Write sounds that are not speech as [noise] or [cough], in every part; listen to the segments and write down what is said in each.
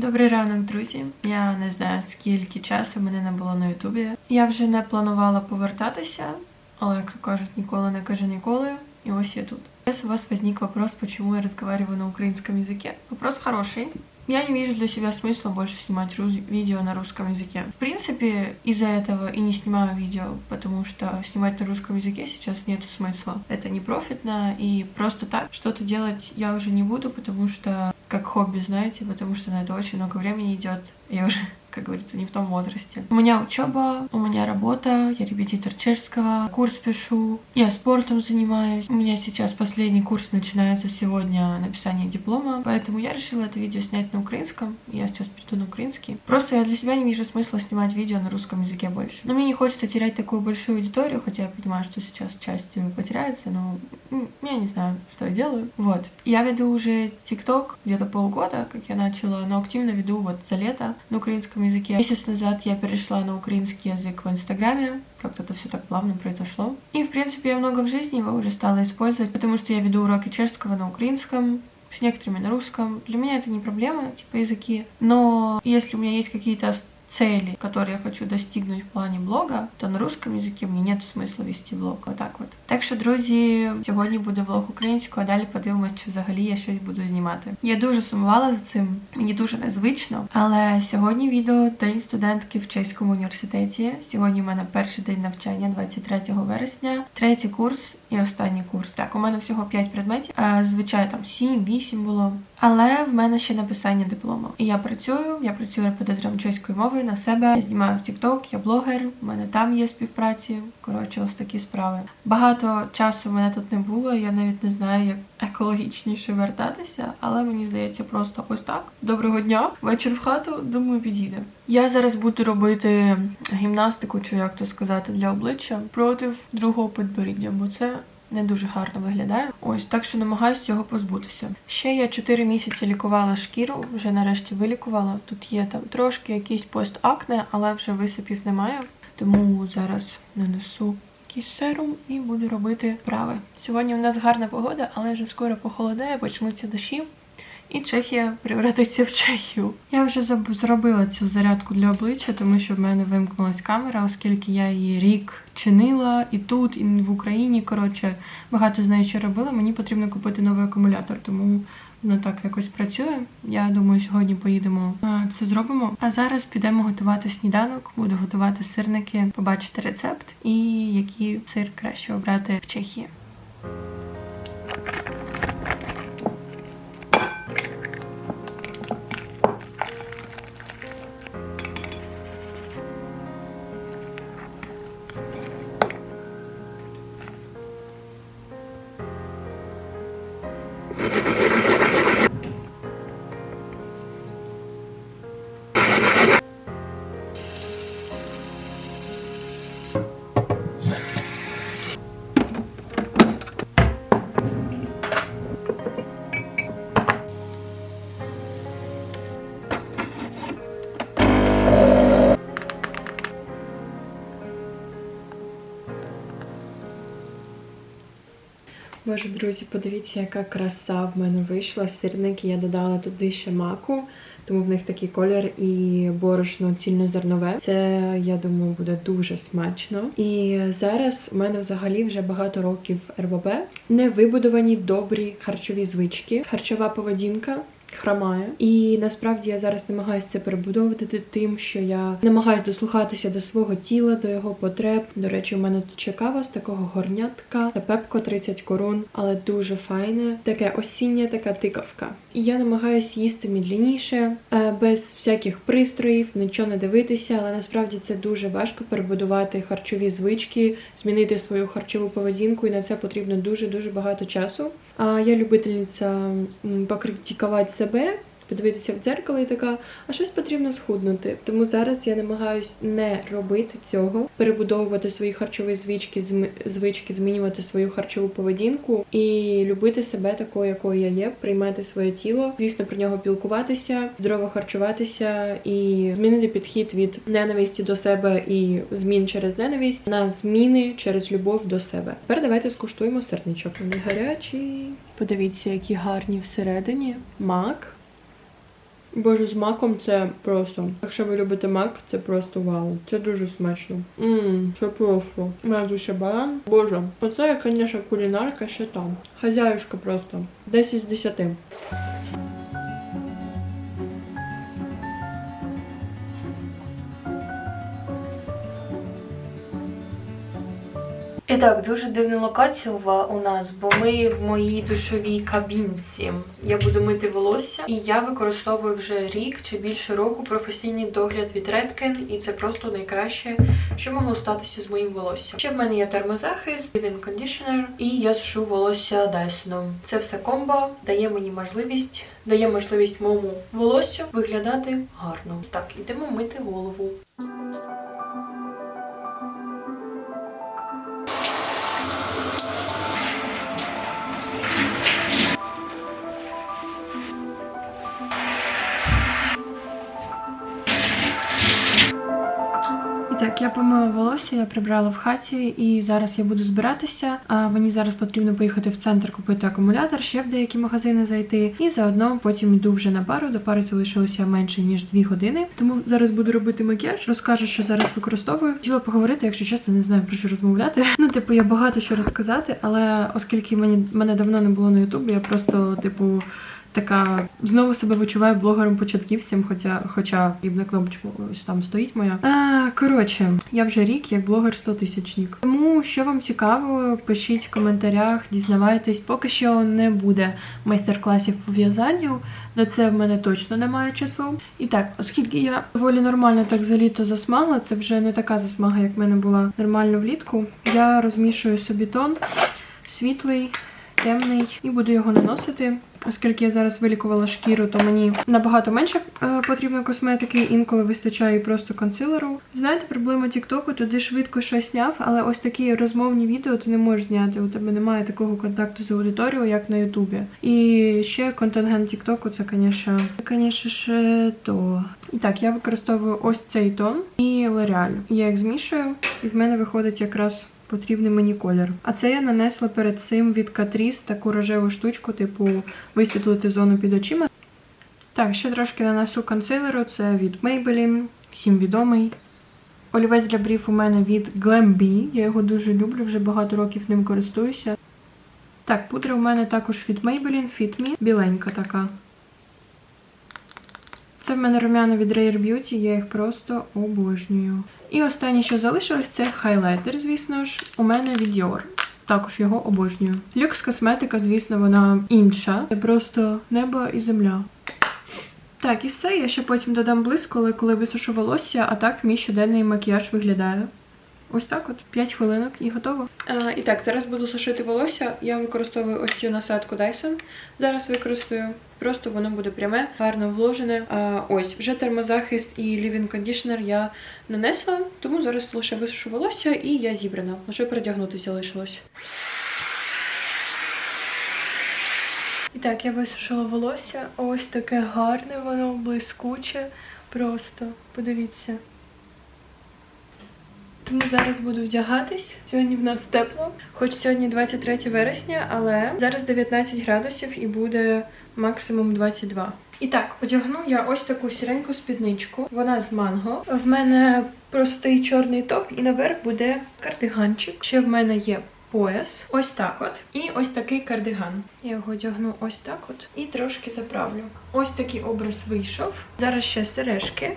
Добрий ранок, друзі. Я не знаю, скільки часу мене не було на Ютубі. Я вже не планувала повертатися, але як кажуть, ніколи не кажу ніколи. И ось я тут. Сейчас у вас возник вопрос, почему я разговариваю на украинском языке. Вопрос хороший. Я не вижу для себя смысла больше снимать видео на русском языке. В принципе, из-за этого и не снимаю видео, потому что снимать на русском языке сейчас нету смысла. Это не профитно, и просто так что-то делать я уже не буду, потому что как хобби, знаете, потому что на это очень много времени идет. Я уже как говорится, не в том возрасте. У меня учеба, у меня работа, я репетитор чешского, курс пишу, я спортом занимаюсь. У меня сейчас последний курс начинается сегодня написание диплома, поэтому я решила это видео снять на украинском. Я сейчас перейду на украинский. Просто я для себя не вижу смысла снимать видео на русском языке больше. Но мне не хочется терять такую большую аудиторию, хотя я понимаю, что сейчас часть потеряется, но я не знаю, что я делаю. Вот. Я веду уже ТикТок где-то полгода, как я начала, но активно веду вот за лето на украинском языке. Месяц назад я перешла на украинский язык в Инстаграме, как-то это все так плавно произошло. И, в принципе, я много в жизни его уже стала использовать, потому что я веду уроки чешского на украинском, с некоторыми на русском. Для меня это не проблема, типа языки. Но если у меня есть какие-то цели, которые я хочу достигнуть в плані блога, то на русском языке мені нет смисла вести блог. Отак от. Так що, друзі, сьогодні буде влог українською, а далі подивимось, чи взагалі я щось буду знімати. Я дуже сумувала за цим, мені дуже незвично. Але сьогодні відео День студентки в чеському університеті. Сьогодні у мене перший день навчання, 23 вересня, третій курс і останній курс. Так, у мене всього 5 предметів. Звичайно, там 7-8 було. Але в мене ще написання диплому. І я працюю, я працюю репетитором чеської мови на себе. Я знімаю в TikTok, я блогер, у мене там є співпраці. Коротше, ось такі справи. Багато часу в мене тут не було. Я навіть не знаю, як екологічніше вертатися, але мені здається, просто ось так. Доброго дня, вечір в хату, думаю, підійде. Я зараз буду робити гімнастику, чи як то сказати, для обличчя проти другого підборіддя, бо це не дуже гарно виглядає. Ось так що намагаюся цього позбутися. Ще я 4 місяці лікувала шкіру, вже нарешті вилікувала. Тут є там трошки якийсь постакне, але вже висипів немає. Тому зараз нанесу якийсь серум і буду робити прави. Сьогодні у нас гарна погода, але вже скоро похолодає, почнуться дощі. І Чехія превратиться в Чехію. Я вже зробила цю зарядку для обличчя, тому що в мене вимкнулась камера, оскільки я її рік чинила і тут, і в Україні. Коротше, багато з нею ще робила. Мені потрібно купити новий акумулятор, тому воно так якось працює. Я думаю, сьогодні поїдемо це зробимо. А зараз підемо готувати сніданок. Буду готувати сирники, побачити рецепт і який сир краще обрати в Чехії. Боже, друзі, подивіться, яка краса в мене вийшла. Сирники я додала туди ще маку, тому в них такий колір і борошно цільнозернове. Це, я думаю, буде дуже смачно. І зараз у мене взагалі вже багато років РВБ. Не вибудовані добрі харчові звички, харчова поведінка. Хромає, і насправді я зараз намагаюся це перебудовувати тим, що я намагаюся дослухатися до свого тіла, до його потреб. До речі, у мене тут ще кава з такого горнятка та пепко 30 корон, але дуже файне, таке осіння, така тикавка. І я намагаюся їсти мідлініше, е, без всяких пристроїв, нічого не дивитися, але насправді це дуже важко перебудувати харчові звички, змінити свою харчову поведінку, і на це потрібно дуже дуже багато часу. Я любительниця покритиковать себе, подивитися в дзеркало і така, а щось потрібно схуднути. Тому зараз я намагаюсь не робити цього, перебудовувати свої харчові звички, звички, змінювати свою харчову поведінку і любити себе такою, якою я є, приймати своє тіло, звісно, про нього пілкуватися, здорово харчуватися і змінити підхід від ненависті до себе і змін через ненависть на зміни через любов до себе. Тепер давайте скуштуємо сирничок. Вони гарячі. Подивіться, які гарні всередині. Мак. Боже, з маком це просто. Якщо ви любите мак, це просто вау. Це дуже смачно. Ммм, це просто. У ще баран. Боже, оце, звісно, кулінарка ще там. Хазяюшка просто. 10 з 10. І так, дуже дивна локація у нас, бо ми в моїй душовій кабінці. Я буду мити волосся, і я використовую вже рік чи більше року професійний догляд від Redken, і це просто найкраще, що могло статися з моїм волоссям. Ще в мене є термозахист, leave-in і я сушу волосся Dyson. Це все комбо дає мені можливість, дає можливість моєму волоссю виглядати гарно. Так, ідемо мити голову. Я помила волосся, я прибрала в хаті, і зараз я буду збиратися. А мені зараз потрібно поїхати в центр купити акумулятор, ще в деякі магазини зайти. І заодно потім йду вже на пару. До пари залишилося менше ніж 2 години. Тому зараз буду робити макіяж. Розкажу, що зараз використовую. Хотіла поговорити, якщо чесно, не знаю про що розмовляти. [laughs] Ну, типу, я багато що розказати, але оскільки мені мене давно не було на Ютубі, я просто, типу. Така знову себе відчуваю блогером початківцем, хоча хоча і на кнопочку ось там стоїть моя. А, коротше, я вже рік як блогер 100 тисячник. Тому що вам цікаво, пишіть в коментарях, дізнавайтесь. Поки що не буде майстер-класів по в'язанню. На це в мене точно немає часу. І так, оскільки я доволі нормально так за літо засмагла, це вже не така засмага, як в мене була нормально влітку. Я розмішую собі тон світлий, темний, і буду його наносити. Оскільки я зараз вилікувала шкіру, то мені набагато менше е, потрібно косметики, інколи вистачає просто консилеру. Знаєте, проблема Тіктоку, туди швидко щось зняв, але ось такі розмовні відео ти не можеш зняти. У тебе немає такого контакту з аудиторією, як на Ютубі. І ще контингент Тіктоку це, звісно, звісно, ще то. І так, я використовую ось цей тон і L'Oreal. Я їх змішую, і в мене виходить якраз потрібний мені колір. А це я нанесла перед цим від Catrice таку рожеву штучку, типу висвітлити зону під очима. Так, ще трошки нанесу консилеру. Це від Maybelline, всім відомий. Олівець для брів у мене від Glam Bee. Я його дуже люблю, вже багато років ним користуюся. Так, пудра у мене також від Maybelline Fit Me. Біленька така. Це в мене румяна від Rare Beauty, я їх просто обожнюю. І останнє, що залишилось, це хайлайтер, звісно ж, у мене від Dior. Також його обожнюю. Люкс косметика, звісно, вона інша. Це просто небо і земля. Так, і все. Я ще потім додам блиску, коли, коли висушу волосся, а так мій щоденний макіяж виглядає. Ось так от, 5 хвилинок і готово. А, і так, зараз буду сушити волосся. Я використовую ось цю насадку Dyson. Зараз використаю. Просто воно буде пряме, гарно вложене. А, ось, вже термозахист і leave-in conditioner я нанесла, тому зараз лише висушу волосся і я зібрана. Лише передягнутися лишилось. І так, я висушила волосся. Ось таке гарне воно, блискуче. Просто подивіться. Тому зараз буду вдягатись. Сьогодні в нас тепло. Хоч сьогодні 23 вересня, але зараз 19 градусів і буде максимум 22. І так, одягну я ось таку сіреньку спідничку. Вона з манго. В мене простий чорний топ, і наверх буде кардиганчик. Ще в мене є пояс. Ось так от. І ось такий кардиган. Я його одягну ось так от і трошки заправлю. Ось такий образ вийшов. Зараз ще сережки.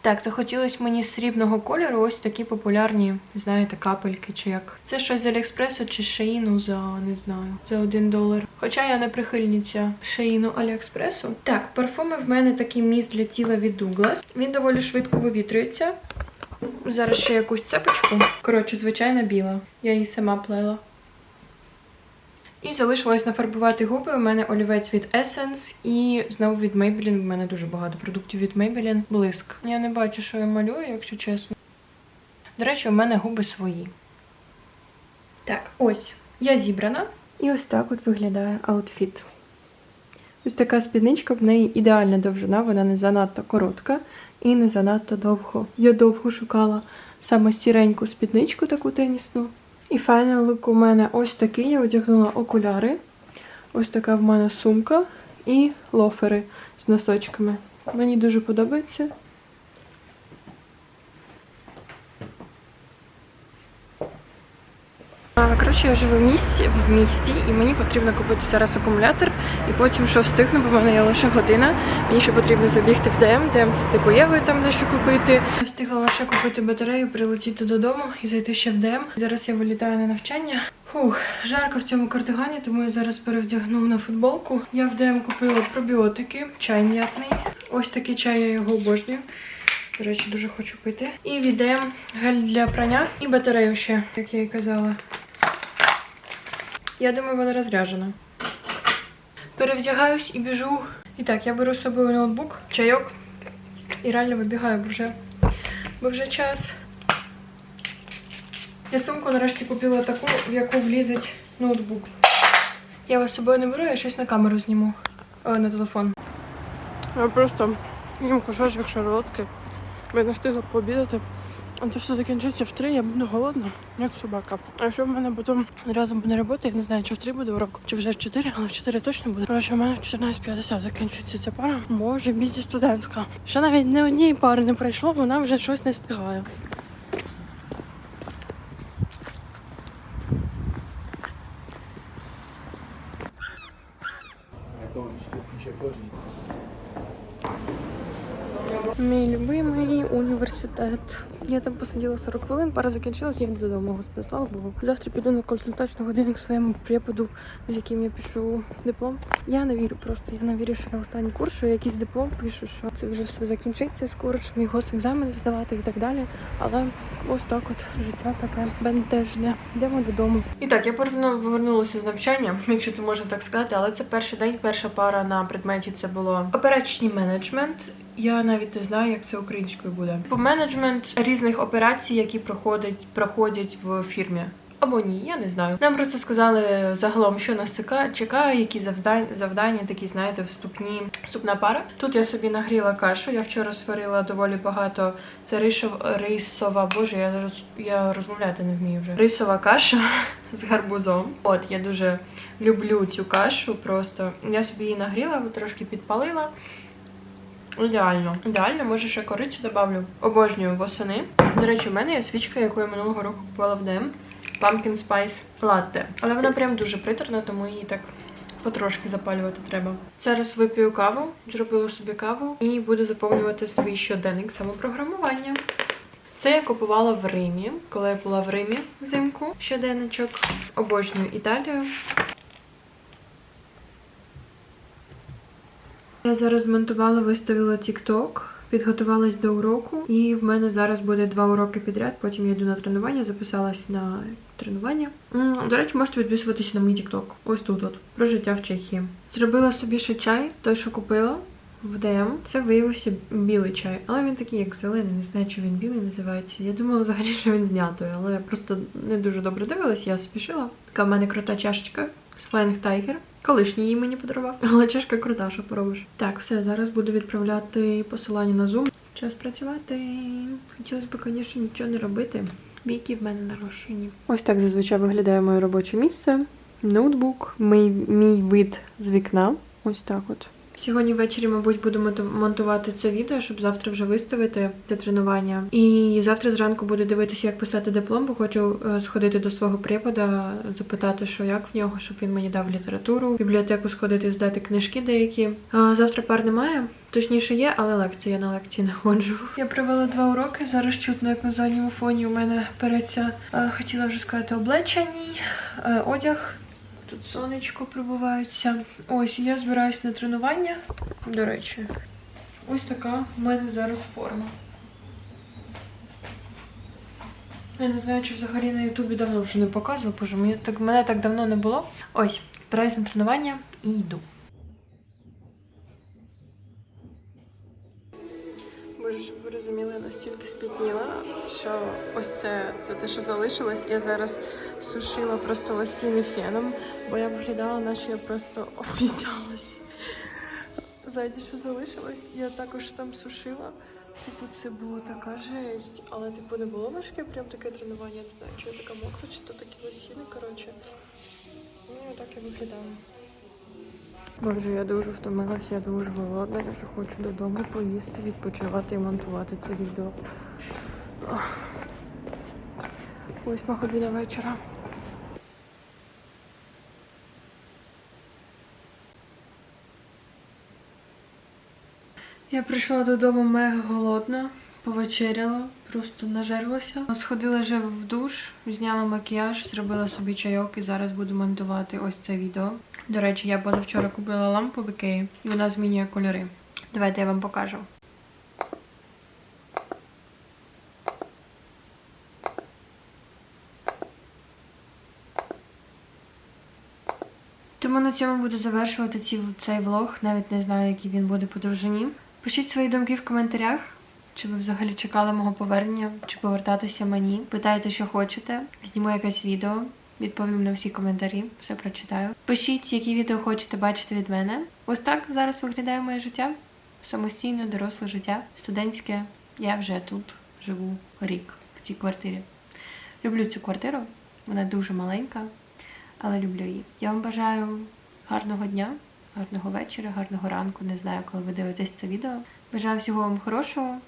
Так, захотілося мені срібного кольору, ось такі популярні, знаєте, капельки чи як. Це щось з Аліекспресу чи Шеїну за не знаю, за один долар. Хоча я не прихильниця Шеїну Аліекспресу. Так, парфуми в мене такий міст для тіла від Douglas. Він доволі швидко вивітрюється. Зараз ще якусь цепочку. Коротше, звичайна біла. Я її сама плела. І залишилось нафарбувати губи. У мене олівець від Essence і знову від Maybelline. У мене дуже багато продуктів від Maybelline. Блиск. Я не бачу, що я малюю, якщо чесно. До речі, у мене губи свої. Так, ось. Я зібрана. І ось так от виглядає аутфіт. Ось така спідничка, в неї ідеальна довжина, вона не занадто коротка і не занадто довго. Я довго шукала саме сіреньку спідничку, таку тенісну. І файний лук у мене ось такий. Я одягнула окуляри. Ось така в мене сумка. і лофери з носочками. Мені дуже подобається. Коротше, я живу в місті, в місті, і мені потрібно купити зараз акумулятор, і потім що встигну, бо в мене є лише година. Мені ще потрібно забігти в ДМ, ДМ це типу Євою там дещо купити. Я встигла лише купити батарею, прилетіти додому і зайти ще в ДМ. Зараз я вилітаю на навчання. Фух, жарко в цьому кардигані, тому я зараз перевдягну на футболку. Я в ДМ купила пробіотики, чай м'ятний. Ось такий чай, я його обожнюю. До речі, дуже хочу пити. І від гель для прання і батарею ще, як я і казала. Я думаю, вона розряджена. Перевдягаюсь і біжу. І так, я беру з собою ноутбук, чайок. І реально вибігаю, бо вже, бо вже час. Я сумку нарешті купила таку, в яку влізить ноутбук. Я вас з собою не беру, я щось на камеру зніму. О, на телефон. Я просто їм кусочок шарлотки. Я не встигла пообідати. А це все закінчиться в три, я буду голодна, як собака. А якщо в мене потім разом буде робота, я не знаю, чи в три буде урок, чи вже в чотири, але в чотири точно буде. Коротше, у мене в 14.50 закінчується ця пара. Може, бізі студентська. Ще навіть не однієї пари не пройшло, вона вже щось не встигає. Мій любимий університет. Я там посиділа 40 хвилин, пара закінчилась, я йду додому. Господи, слава Богу. Завтра піду на консультаційну годину к своєму преподу, з яким я пишу диплом. Я не вірю просто. Я не вірю, що я останній курс, що я якийсь диплом пишу, що це вже все закінчиться скоро, що мій госекзамен здавати і так далі. Але ось так от життя таке бентежне. Йдемо додому. І так, я повернулася з навчання, [laughs] якщо це можна так сказати, але це перший день, перша пара на предметі це було операційний менеджмент. Я навіть не знаю, як це українською буде. По менеджмент різних операцій, які проходять, проходять в фірмі. Або ні, я не знаю. Нам просто сказали загалом, що нас чекає, які завдання, завдання такі, знаєте, вступні вступна пара. Тут я собі нагріла кашу. Я вчора сварила доволі багато. Це ришов, рисова, боже, я роз, я розмовляти не вмію вже. Рисова каша [laughs] з гарбузом. От я дуже люблю цю кашу. Просто я собі її нагріла, трошки підпалила. Ідеально. Ідеально, може ще корицю добавлю. Обожнюю восени. До речі, у мене є свічка, яку я минулого року купувала в ДМ. Pumpkin Spice Latte. Але вона прям дуже приторна, тому її так потрошки запалювати треба. Зараз вип'ю каву, зробила собі каву і буду заповнювати свій щоденник самопрограмування. Це я купувала в Римі, коли я була в Римі взимку. Щоденничок. Обожнюю Італію. Я зараз змонтувала, виставила TikTok, підготувалась до уроку, і в мене зараз буде два уроки підряд. Потім я йду на тренування, записалась на тренування. До речі, можете підписуватися на мій TikTok. Ось тут от про життя в Чехії. Зробила собі ще чай, той, що купила. В ДМ це виявився білий чай, але він такий, як зелений, не знаю, чи він білий називається. Я думала взагалі, що він знятий, але я просто не дуже добре дивилась, я спішила. Така в мене крута чашечка з Flying Tiger. Колишній її мені подарував, [laughs] але чашка крута, що поробиш. Так, все, зараз буду відправляти посилання на Zoom. Час працювати. Хотілося б, звісно, нічого не робити. Віки в мене нарушені. Ось так зазвичай виглядає моє робоче місце. Ноутбук, мій, мій вид з вікна. Ось так от. Сьогодні ввечері, мабуть, буду монту- монтувати це відео, щоб завтра вже виставити це тренування. І завтра зранку буду дивитися, як писати диплом, бо хочу е, сходити до свого препода, запитати, що як в нього, щоб він мені дав літературу, в бібліотеку сходити, здати книжки деякі. А завтра пар немає. Точніше є, але лекції я на лекції не ходжу. Я провела два уроки. Зараз чутно, як на задньому фоні у мене переться, е, хотіла вже сказати, облеченій, е, одяг. Тут сонечко прибувається. Ось я збираюсь на тренування. До речі, ось така в мене зараз форма. Я не знаю, чи взагалі на Ютубі давно вже не показувала, боже, мене так, мене так давно не було. Ось, збираюсь на тренування і йду. Боже, щоб ви розуміли, настільки спітніла, що ось це, це те, що залишилось. Я зараз сушила просто лосіни феном, бо я виглядала, наче я просто [laughs] обіцялась. Ззаді, що залишилось, я також там сушила. Типу, це була така жесть, але типу не було важке, прям таке тренування, я не знаю, чи я така мокра, чи то такі лосіни, коротше. Ну, і отак я виглядала. Боже, я дуже втомилася, я дуже голодна, я вже хочу додому поїсти, відпочивати і монтувати це відео. Восьма година вечора. Я прийшла додому мега голодна, повечеряла, просто нажерлася. Сходила вже в душ, зняла макіяж, зробила собі чайок і зараз буду монтувати ось це відео. До речі, я позавчора купила лампу в Ікеї, і вона змінює кольори. Давайте я вам покажу. Тому на цьому буду завершувати цей влог. Навіть не знаю, який він буде по довжині. Пишіть свої думки в коментарях. Чи ви взагалі чекали мого повернення, чи повертатися мені? Питайте, що хочете. Зніму якесь відео, відповім на всі коментарі, все прочитаю. Пишіть, які відео хочете бачити від мене. Ось так зараз виглядає моє життя. Самостійне, доросле життя, студентське. Я вже тут живу рік в цій квартирі. Люблю цю квартиру, вона дуже маленька, але люблю її. Я вам бажаю гарного дня, гарного вечора, гарного ранку. Не знаю, коли ви дивитесь це відео. Бажаю всього вам хорошого,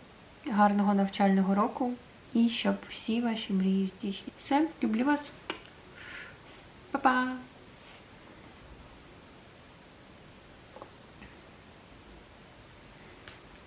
гарного навчального року і щоб всі ваші мрії здійснилися. Все, люблю вас. Па-па!